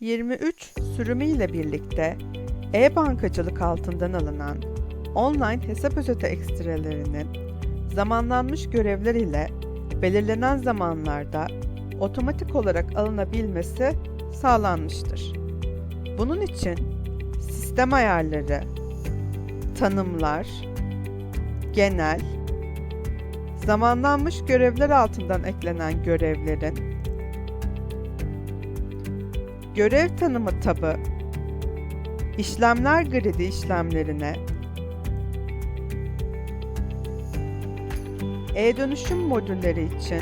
23 sürümüyle birlikte e-bankacılık altından alınan online hesap özeti ekstrelerinin zamanlanmış görevler ile belirlenen zamanlarda otomatik olarak alınabilmesi sağlanmıştır. Bunun için sistem ayarları, tanımlar, genel, zamanlanmış görevler altından eklenen görevlerin görev tanımı tabı, işlemler gridi işlemlerine, e-dönüşüm modülleri için.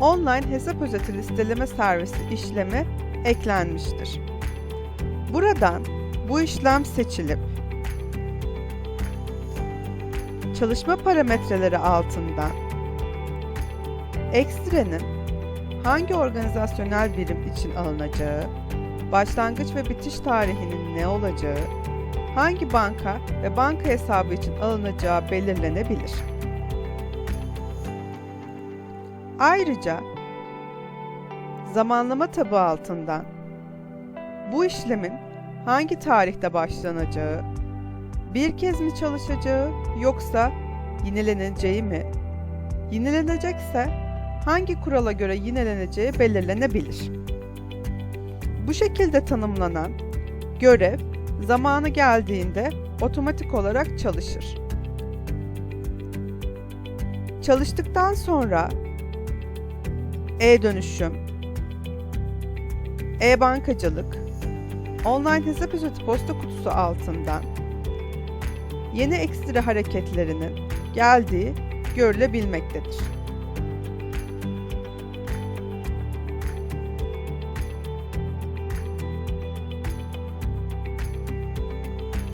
Online hesap özeti listeleme servisi işlemi eklenmiştir. Buradan bu işlem seçilip çalışma parametreleri altından ekstrenin hangi organizasyonel birim için alınacağı, başlangıç ve bitiş tarihinin ne olacağı, hangi banka ve banka hesabı için alınacağı belirlenebilir. Ayrıca zamanlama tabu altından bu işlemin hangi tarihte başlanacağı, bir kez mi çalışacağı yoksa yenileneceği mi, yenilenecekse hangi kurala göre yenileneceği belirlenebilir. Bu şekilde tanımlanan görev zamanı geldiğinde otomatik olarak çalışır. Çalıştıktan sonra e-dönüşüm, e-bankacılık, online hesap özeti posta kutusu altından yeni ekstra hareketlerinin geldiği görülebilmektedir.